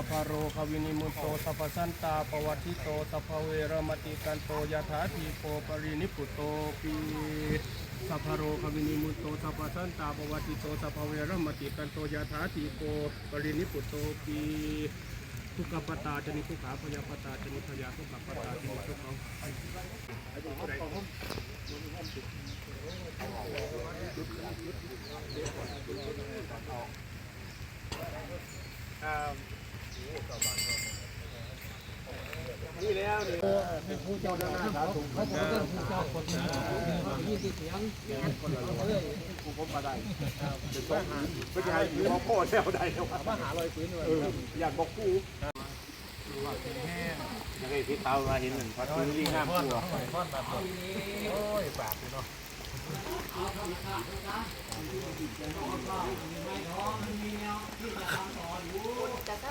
ัพพโรควินิมุตโตสัพพสันตาปวัติโตสัพพเวรมติกันโตยถาทีโปปรินิพุตโตปีสัพพโรควินิมุตโตสัพพสันตาปวัติโตสัพพเวรมติกันโตยถาทีโปปรินิพุตโตปีทุกขปตาจนิทุกขาพยาปตาจนิพยาทุกขปตาจนิทุกขาไม่ใช่ถือว่าพ่อแซวใดแล้วมาหาลอยปืนเลยอยากบอกกูยังไงพี่เตามาเห็นหนึ่งพัดปืนยิ่งห้ามกลัว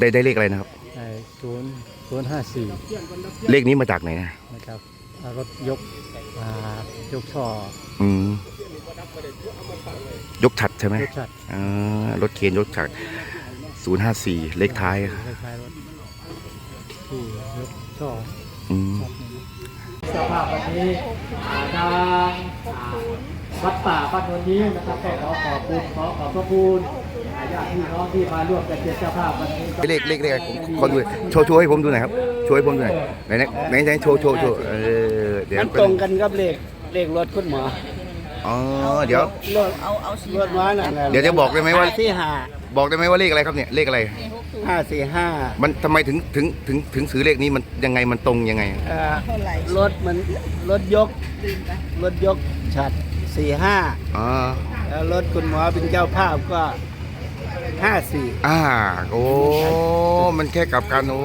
ด้ได้เลขอะไรนะครับศูนย์ศูนย์ห้าสี่เลขนี้มาจากไหนนะนะครับอ่ารถยกอ่ายกช่ออืมยกฉัดใช่ไหมยกชัดอ่ารถเคนยกฉัดศูนย์ห้าสี่เลขท้ายคล้ายๆรถที่ยกช่ออืมสภาพวันนี้อ่าทางอ่าวัดป่าบ้านนนนี้นะครับก็ขอขอบคุณขอขอบพระคุณอ่า ญาติพี่น้องที่มาร่วมกันเป็นเจ้าภาพวันนี้ก็เลขเลขเลขอะไรผมขอดูโชว์โชว์ให้ผมดูหน่อยครับโชว์ให้ผมดูหน่อยไหนไหนไหนไหนโชว์โชว์โชว์เออเดี๋ยวมันตรงกันกับเลขเลขรถคุณหมออ๋อเดี๋ยวรถเอาเอารถมานั่นแหละเดี๋ยวจะบอกได้ไหมว่าที่ห้าบอกได้ไหมว่าเลขอะไรครับเนี่ยเลขอะไรห้าสี่ห้ามันทำไมถึงถึงถึงถึงซื้อเลขนี้มันยังไงมันตรงยังไงเอ่อรถมันรถยกรถยกฉัดสี่ห้าอ๋อแล้วรถคุณหมอเป็นเจ้าภาพก็ ห้าสี่อ่า โอ้ มันแค่กลับกันโอ้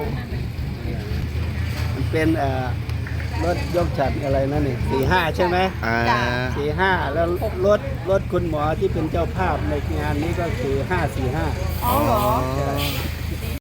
มันเป็นเอ่อรถยกฉัดอะไรนั่นนี่สี่ห้าใช่ไหมอ่าสี่ห้าแล้วรถรถคุณหมอที่เป็นเจ้าภาพในงานนี้ก็คือห้าสี่ห้าอ๋อ